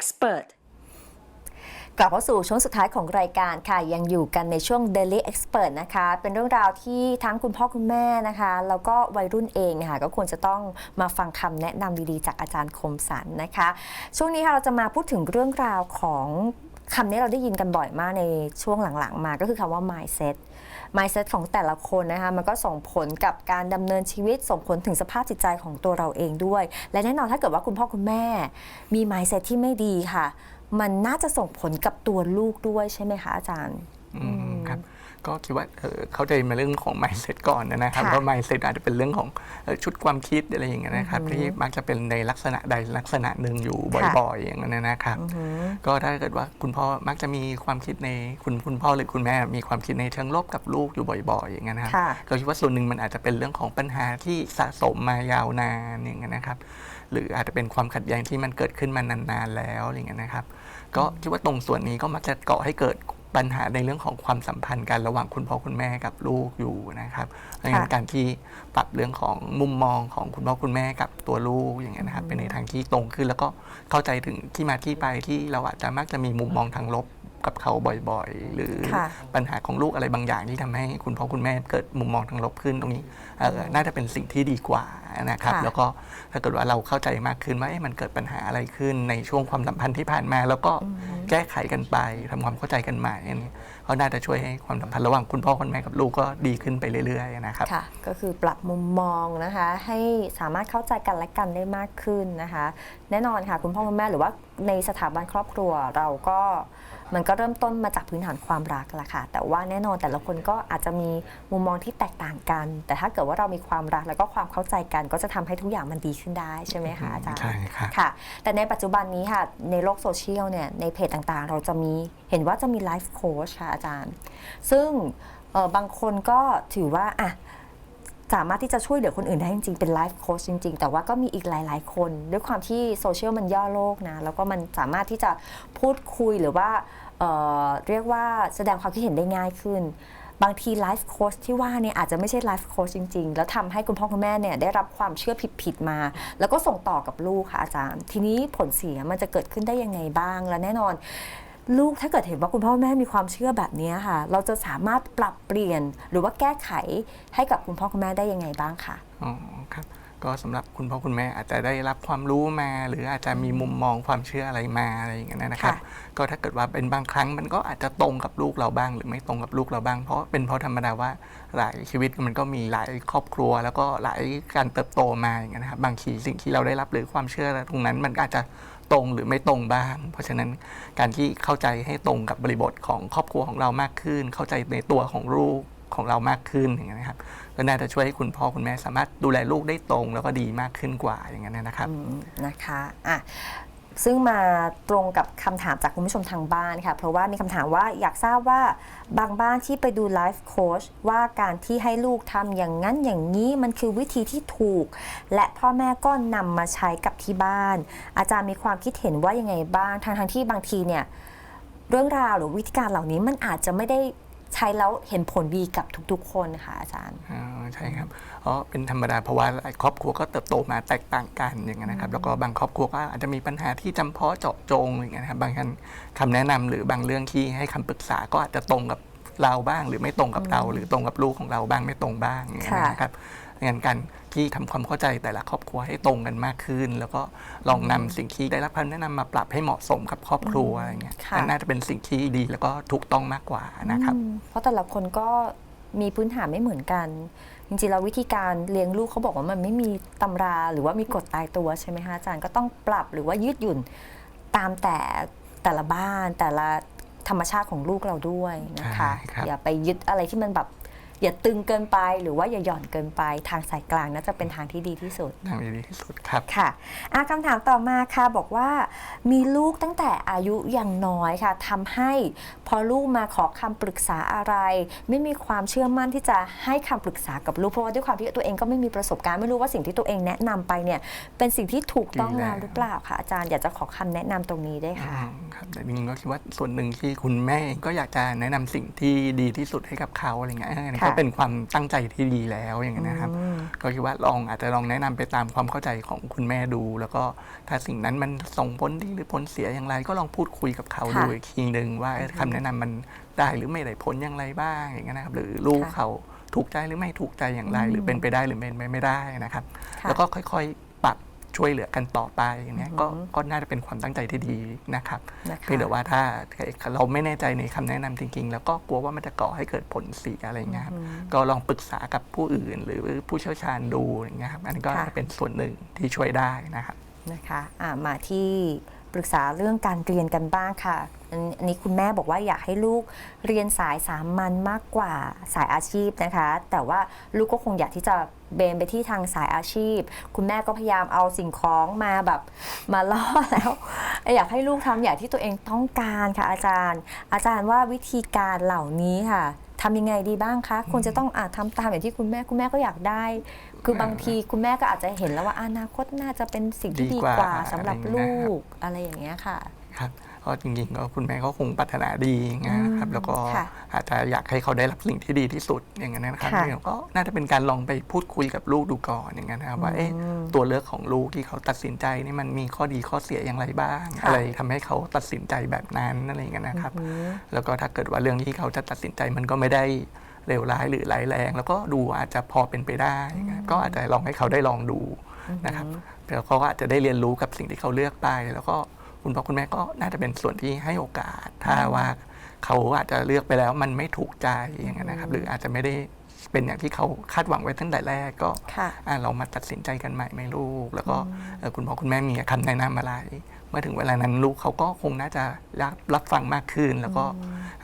Expert กลับเข้าสู่ช่วงสุดท้ายของรายการค่ะ ยังอยู่กันในช่วง Daily Expert นะคะ เป็นเรื่องราวที่ทั้งคุณพ่อคุณแม่นะคะ แล้วก็วัยรุ่นเองนะคะก็ควรจะต้องมาฟังคำแนะนำดีๆ จากอาจารย์คมสันนะคะ ช่วงนี้ค่ะเราจะมาพูดถึงเรื่องราวของ คำนี้เราได้ยินกันบ่อยมากในช่วงหลังๆ มาก็คือคำว่า mindset mindset ของแต่ละคนนะคะมันก็ส่งผลกับการดำเนินชีวิต ส่งผลถึงสภาพจิตใจของตัวเราเองด้วย และแน่นอนถ้าเกิดว่าคุณพ่อคุณแม่ มี mindset ที่ไม่ดีค่ะ มันน่าจะส่งผลกับตัวลูกด้วยใช่ไหมคะอาจารย์อืมครับ ก็คิดว่าเออเข้าใจมาเรื่องของ mindset ก่อนนะครับค่ะเพราะ mindset อาจจะเป็นเรื่องของเอ่อชุดความคิดอะไรอย่างเงี้ยนะครับที่มักจะเป็นในลักษณะใดลักษณะหนึ่งอยู่บ่อยๆ อย่างนั้นนะครับ ก็ถ้าเกิดว่าคุณพ่อมักจะมีความคิดในคุณคุณพ่อหรือคุณแม่มีความคิดในเชิงลบกับลูกอยู่บ่อยๆ อย่างนั้นนะครับค่ะก็คิดว่าส่วนหนึ่งมันอาจจะเป็นเรื่องของปัญหาที่สะสมมายาวนานอย่างนั้นนะครับ หรืออาจจะเป็นความขัดแย้งที่มันเกิดขึ้นมานานๆแล้วอย่างเงี้ยนะครับ ก็คิดว่าตรงส่วนนี้ก็มักจะก่อให้เกิด ปัญหาในเรื่องของความสัมพันธ์กันระหว่างคุณพ่อคุณแม่กับลูกอยู่นะครับเพราะฉะนั้นการที่ปรับเรื่องของมุมมองของคุณพ่อคุณแม่กับตัวลูกอย่างเงี้ยนะครับเป็นในทางที่ตรงขึ้น แล้วก็เข้าใจถึงที่มาที่ไปที่เราอาจจะมักจะมีมุมมองทางลบกับเขาบ่อยๆ หรือค่ะปัญหาของลูกอะไรบางอย่างที่ทำให้คุณพ่อคุณแม่เกิดมุมมองทางลบขึ้นตรงนี้เอ่อน่าจะเป็นสิ่งที่ดีกว่านะครับ ค่ะแล้วก็ถ้าเกิดว่าเราเข้าใจมากขึ้นว่าเอ๊ะมันเกิดปัญหาอะไรขึ้นในช่วงความสัมพันธ์ที่ผ่านมา แล้วก็แก้ไขกันไปทำความเข้าใจกันใหม่อันนี้ก็น่าจะช่วยให้ความสัมพันธ์ระหว่างคุณพ่อคุณแม่กับลูกก็ดีขึ้นไปเรื่อยๆนะครับ ค่ะ ก็คือปรับมุมมองนะคะ ให้สามารถเข้าใจกันและกันได้มากขึ้นนะคะ แน่นอนค่ะ คุณพ่อคุณแม่หรือว่าในสถาบันครอบครัวเราก็มันก็เริ่มต้นมาจากพื้นฐานความรักแหละค่ะ แต่ว่าแน่นอนแต่ละคนก็อาจจะมีมุมมองที่แตกต่างกัน แต่ถ้าเกิดว่าเรามีความรักแล้วก็ความเข้าใจกันก็จะทำให้ทุกอย่างมันดีขึ้นได้ใช่ไหมคะอาจารย์ใช่ครับค่ะ แต่ในปัจจุบันนี้ค่ะในโลกโซเชียลเนี่ยในเพจต่างๆ เราจะมีเห็นว่าจะมีไลฟ์โค้ชค่ะอาจารย์ ซึ่งเอ่อบางคนก็ถือว่าอะสามารถที่จะช่วยเหลือคนอื่นได้จริง ๆ เป็นไลฟ์โค้ชจริง ๆ แต่ว่าก็มีอีกหลาย ๆ คน ด้วยความที่โซเชียลมันย่อโลกนะ แล้วก็มันสามารถที่จะพูดคุยหรือว่า เเรียกว่าแสดงความคิดเห็นได้ง่ายขึ้น บางทีไลฟ์โค้ชที่ว่าเนี่ยอาจจะไม่ใช่ไลฟ์โค้ชจริง ๆ แล้วทำให้คุณพ่อคุณแม่เนี่ยได้รับความเชื่อผิดๆมา แล้วก็ส่งต่อกับลูกค่ะอาจารย์ ทีนี้ผลเสียมันจะเกิดขึ้นได้ยังไงบ้าง และแน่นอน ลูกถ้าเกิดเห็นว่าคุณพ่อคุณแม่มีความเชื่อแบบนี้ค่ะ เราจะสามารถปรับเปลี่ยนหรือว่าแก้ไขให้กับคุณพ่อคุณแม่ได้ยังไงบ้างคะอ๋อครับ ก็สำหรับคุณพ่อคุณแม่อาจจะได้รับความรู้มา หรืออาจจะมีมุมมองความเชื่ออะไรมาอะไรอย่างเงี้ยนะครับค่ะก็ถ้าเกิดว่าเป็นบางครั้งมันก็อาจจะตรงกับลูกเราบ้าง หรือไม่ตรงกับลูกเราบ้าง เพราะเป็นเพราะธรรมดาว่าหลายชีวิตมันก็มีหลายครอบครัว แล้วก็หลายการเติบโตมาอย่างเงี้ยนะครับบางทีสิ่งที่เราได้รับหรือความเชื่อตรงนั้น มันก็อาจจะตรงหรือไม่ตรงบ้าง เพราะฉะนั้นการที่เข้าใจให้ตรงกับบริบทของครอบครัวของเรามากขึ้น เข้าใจในตัวของลูก ของเรามากขึ้นอย่างเงี้ยนะครับก็น่าจะช่วยให้คุณพ่อคุณแม่สามารถดูแลลูกได้ตรง แล้วก็ดีมากขึ้นกว่าอย่างนั้นนะครับนะคะอะซึ่งมาตรงกับคำถามจากคุณผู้ชมทางบ้านค่ะ เพราะว่ามีคำถามว่าอยากทราบว่าบางบ้านที่ไปดูไลฟ์โค้ชว่าการที่ให้ลูกทำอย่างนั้นอย่างนี้มันคือวิธีที่ถูก และพ่อแม่ก็นำมาใช้กับที่บ้าน อาจารย์มีความคิดเห็นว่ายังไงบ้างทางทางที่บางทีเนี่ยเรื่องราวหรือวิธีการเหล่านี้มันอาจจะไม่ได้ ใช้แล้วเห็นผลดีกับทุกๆ คนค่ะอาจารย์อ๋อใช่ครับเพราะเป็นธรรมดาเพราะว่าหลายครอบครัวก็เติบโตมาแตกต่างกันอย่างนั้นนะครับ แล้วก็บางครอบครัวก็อาจจะมีปัญหาที่จำเพาะเจาะจงอย่างนี้ยนะครับ บางครั้งคำแนะนำหรือบางเรื่องที่ให้คำปรึกษาก็อาจจะตรงกับเราบ้าง หรือไม่ตรงกับเรา หรือตรงกับลูกของเราบ้างไม่ตรงบ้างอย่างนี้ยนะครับ งั้นการที่ทำความเข้าใจแต่ละครอบครัวให้ตรงกันมากขึ้น แล้วก็ลองนำสิ่งที่ได้รับคำแนะนำมาปรับให้เหมาะสมกับครอบครัวอะไรเงี้ยค่ะนั่นน่าจะเป็นสิ่งที่ดีแล้วก็ถูกต้องมากกว่านะครับอืมเพราะแต่ละคนก็มีพื้นฐานไม่เหมือนกัน จริงๆแล้ววิธีการเลี้ยงลูกเขาบอกว่ามันไม่มีตำราหรือว่ามีกฎตายตัวใช่ไหมคะอาจารย์ก็ต้องปรับหรือว่ายืดหยุ่นตามแต่แต่ละบ้านแต่ละธรรมชาติของลูกเราด้วยนะคะใช่ครับอย่าไปยึดอะไรที่มันแบบ อย่าตึงเกินไปหรือว่าอย่าหย่อนเกินไป ทางสายกลางน่าจะเป็นทางที่ดีที่สุดทางที่ดีที่สุดครับค่ะอะคำถามต่อมาค่ะบอกว่า มีลูกตั้งแต่อายุยังน้อยค่ะทำให้พอลูกมาขอคำปรึกษาอะไร ไม่มีความเชื่อมั่นที่จะให้คำปรึกษากับลูกเพราะว่าด้วยความที่ตัวเองก็ไม่มีประสบการณ์ไม่รู้ว่าสิ่งที่ตัวเองแนะนำไปเนี่ยเป็นสิ่งที่ถูกต้องดีแล้วแล้วหรือเปล่าคะอาจารย์อยากจะขอคำแนะนำตรงนี้ได้วยค่ะอืมครับแต่จริงๆก็คิดว่าส่วนหนึ่งที่คุณแม่เองก็อยากจะแนะนำสิ่งที่ดีที่สุดให้กับเขาอะไรเงี้ยเออค่ะก็เป็นความตั้งใจที่ดีแล้วอย่างนี้ยนะครับอืมก็คิดว่าลองอาจจะลองแนะนำไปตามความเข้าใจของคุณแม่ดู แล้วก็ถ้าสิ่งนั้นมันส่งผลดีหรือผลเสียอย่างไร ก็ลองพูดคุยกับเขาค่ะดูอีกทีหนึ่งว่าเอ๊ะคำแนะนำมันได้หรือไม่ได้ผลอย่างไรบ้างอย่างเงี้ยนะครับ หรือลูกค่ะเขาถูกใจหรือไม่ถูกใจอย่างไร หรือเป็นไปได้หรือเป็นไปไม่ได้นะครับค่ะแล้วก็ค่อยๆปรับ ช่วยเหลือกันต่อไปอย่างเนี้ยก็อือหือก็น่าจะเป็นความตั้งใจที่ดีนะครับนะคะเพียงแต่ว่าถ้าเราไม่แน่ใจในคำแนะนำจริงๆ แล้วก็กลัวว่ามันจะก่อให้เกิดผลเสียอะไรเงี้ยครับอืมก็ลองปรึกษากับผู้อื่น หรือผู้เชี่ยวชาญดูอย่างเงี้ยครับอันนี้ก็ค่ะเป็นส่วนหนึ่งที่ช่วยได้นะครับนะคะอะมาที่ ปรึกษาเรื่องการเรียนกันบ้างค่ะ อันนนี้คุณแม่บอกว่าอยากให้ลูกเรียนสายสามัญมากกว่าสายอาชีพนะคะ แต่ว่าลูกก็คงอยากที่จะเบนไปที่ทางสายอาชีพ คุณแม่ก็พยายามเอาสิ่งของมาแบบมาล่อแล้ว อยากให้ลูกทำอย่างที่ตัวเองต้องการค่ะอาจารย์ อาจารย์ว่าวิธีการเหล่านี้ค่ะ ทำยังไงดีบ้างคะควรจะต้องอาทำตามอย่างที่คุณแม่คุณแม่ก็อยากได้ คือบางทีคุณแม่ก็อาจจะเห็นแล้วว่าอนาคตน่าจะเป็นสิ่งที่ดีดีกว่ากว่าสำหรับอะไรอย่างเงี้ลูยครับกอะไรอย่างเงี้ยค่ะ ครับ เพราะจริงๆก็คุณแม่ก็คงปรารถนาดีนะครับอืมแล้วก็ค่ะอาจจะอยากให้เขาได้รับสิ่งที่ดีที่สุดอย่างนั้นนะครับค่ะเดี๋ยวก็น่าจะเป็นการลองไปพูดคุยกับลูกดูก่อนอย่างนั้นนะครับว่าเอ๊ะอืมตัวเลือกของลูกที่เขาตัดสินใจนี่มันมีข้อดีข้อเสียอย่างไรบ้างค่ะอะไรทำให้เขาตัดสินใจแบบนั้นอะไรอย่างเงี้ยนะครับอืมแล้วก็ถ้าเกิดว่าเรื่องที่เขาจะตัดสินใจมันก็ไม่ได้เลวร้ายหรือร้ายแรง แล้วก็ดูอาจจะพอเป็นไปได้นะครับก็อาจจะลองให้เขาได้ลองดูนะครับแล้วเขาก็อาจจะได้เรียนรู้กับสิ่งที่เขาเลือกไปแล้วก็ คุณพ่อคุณแม่ก็น่าจะเป็นส่วนที่ให้โอกาส ถ้าว่าเขาอาจจะเลือกไปแล้วมันไม่ถูกใจอย่างนั้นนะครับ หรืออาจจะไม่ได้เป็นอย่างที่เขาคาดหวังไว้ตั้งแต่แรกก็ค่ะอะเรามาตัดสินใจกันใหม่ไหมลูก แล้วก็เอ่อคุณพ่อคุณแม่มีคำแนะนำอะไร เมื่อถึงเวลานั้นลูกเขาก็คงน่าจะรับรับฟังมากขึ้น แล้วก็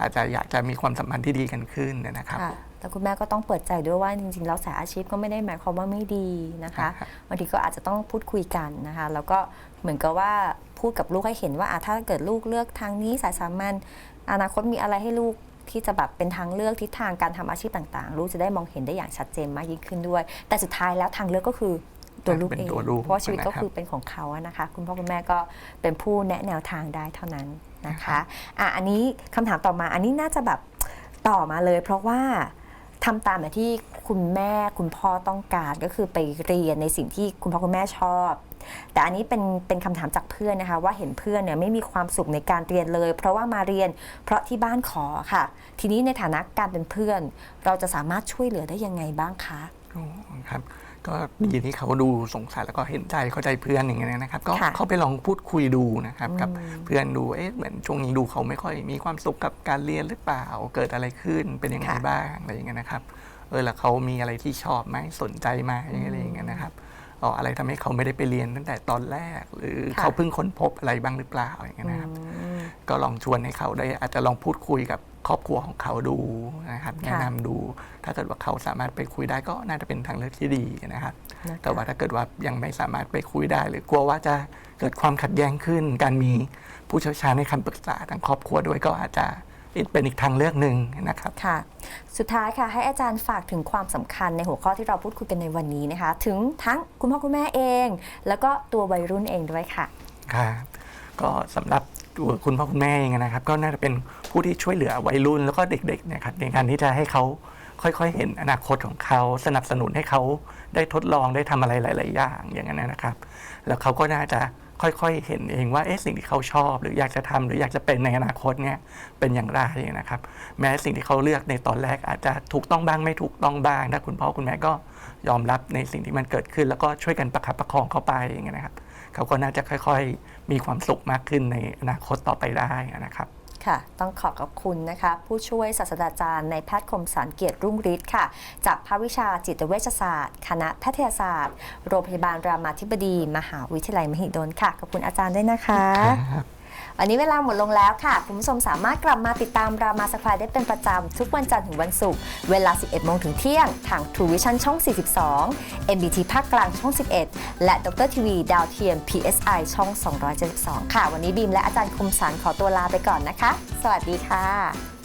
อาจจะอยากจะมีความสัมพันธ์ที่ดีกันขึ้นนะครับค่ะแต่คุณแม่ก็ต้องเปิดใจด้วยว่าจริงๆแล้วสายอาชีพก็ไม่ได้หมายความว่าไม่ดีนะคะครับบางทีก็อาจจะต้องพูดคุยกันนะคะแล้วก็เหมือนกับว่าพูดกับลูกให้เห็นว่าอะถ้าเกิดลูกเลือกทางนี้สายสามัญอนาคตมีอะไรให้ลูกที่จะแบบเป็นทางเลือกทิศทางการทำอาชีพต่างๆ ลูกจะได้มองเห็นได้อย่างชัดเจนมากยิ่งขึ้นด้วย แต่สุดท้ายแล้วทางเลือกก็คือ ตัวลูกเป็นเองตัวลูกเพราะว่าชีวิตก็นะครับคือเป็นของเขาอะนะคะ คุณพ่อคุณแม่ก็เป็นผู้แนะแนวทางได้เท่านั้นนะคะอะอันนี้คำถามต่อมาอันนี้น่าจะแบบต่อมาเลย เพราะว่าทำตามแบบที่คุณแม่คุณพ่อต้องการก็คือไปเรียนในสิ่งที่คุณพ่อคุณแม่ชอบ แต่อันนี้เป็นเป็นคำถามจากเพื่อนนะคะ ว่าเห็นเพื่อนเนี่ยไม่มีความสุขในการเรียนเลย เพราะว่ามาเรียนเพราะที่บ้านขอค่ะ ทีนี้ในฐานะการเป็นเพื่อน เราจะสามารถช่วยเหลือได้ยังไงบ้างคะอ๋อครับ ก็ดีที่เขาดูสงสารแล้วก็เห็นใจเข้าใจเพื่อนอย่างเงี้ยนะครับ ก็ค่ะเขาไปลองพูดคุยดูนะครับ กับอืม เพื่อนดูเอ๊ะเหมือนช่วงนี้ดูเขาไม่ค่อยมีความสุขกับการเรียนหรือเปล่าเกิดอะไรขึ้นเป็นยังไงค่ะบ้างอะไรอย่างเงี้ยนะครับเออแล้วเขามีอะไรที่ชอบไหมสนใจไหมอะไรอย่างเงี้ยนะครับอ๋ออะไรทำให้เขาไม่ได้ไปเรียนตั้งแต่ตอนแรก หรือค่ะ เขาเพิ่งค้นพบอะไรบ้างหรือเปล่าอย่างเงี้ยนะครับอืมก็ลองชวนให้เขาได้อาจจะลองพูดคุยกับ ครอบครัวของเขาดูนะครับค่ะแนะนำดู ถ้าเกิดว่าเขาสามารถไปคุยได้ก็น่าจะเป็นทางเลือกที่ดีนะครับนะคะแต่ว่าถ้าเกิดว่ายังไม่สามารถไปคุยได้ หรือกลัวว่าจะเกิดความขัดแย้งขึ้น การมีผู้เชี่ยวชาญในคำปรึกษาทางครอบครัวด้วยก็อาจจะเป็นอีกทางเลือกหนึ่งนะครับค่ะ สุดท้ายค่ะให้อาจารย์ฝากถึงความสำคัญในหัวข้อที่เราพูดคุยกันในวันนี้นะคะ ถึงทั้งคุณพ่อคุณแม่เอง แล้วก็ตัววัยรุ่นเองด้วยค่ะ ครับ ก็สำหรับคุณพ่อคุณแม่เองนะครับ ก็น่าจะเป็นผู้ที่ช่วยเหลือวัยรุ่นแล้วก็เด็กๆเนะครับในการที่จะให้เขาค่อยๆ เห็นอนาคตของเขาสนับสนุนให้เขาได้ทดลองได้ทำอะไรหลาย ๆ อย่างอย่างนั้นนะครับ แล้วเขาก็น่าจะค่อยๆ เห็นเองว่าเอ๊ะสิ่งที่เขาชอบ หรืออยากจะทำหรืออยากจะเป็นในอนาคตเนี่ยเป็นอย่างไรนะครับ แม้สิ่งที่เขาเลือกในตอนแรกอาจจะถูกต้องบ้างไม่ถูกต้องบ้างถ้าคุณพ่อคุณแม่ก็ยอมรับในสิ่งที่มันเกิดขึ้น แล้วก็ช่วยกันประคับประคองเขาไปอย่างเงี้ยนะครับ เขาก็น่าจะค่อยๆ มีความสุขมากขึ้นในอนาคตต่อไปได้นะครับค่ะต้องขอขอบคุณนะคะ ผู้ช่วยศาสตราจารย์ในแพทย์คมสันเกียรติรุ่งฤทธิ์ค่ะ จากภาควิชาจิตเวชศาสตร์ คณะแพทยศาสตร์ โรงพยาบาลรามาธิบดี มหาวิทยาลัยมหิดลค่ะ ขอบคุณอาจารย์ด้วยนะคะ วันนี้เวลาหมดลงแล้วค่ะ คุณผู้ชมสามารถกลับมาติดตามรามาสควายได้เป็นประจำ ทุกวันจันทร์ถึงวันศุกร์เวลา 11 โมงถึงเที่ยง ทาง True Vision ช่อง 42 MBT ภาคกลางช่อง 11 และดรทีวีดาวเทียม PSI ช่อง 272 ค่ะ วันนี้บีมและอาจารย์คมสารขอตัวลาไปก่อนนะคะ สวัสดีค่ะ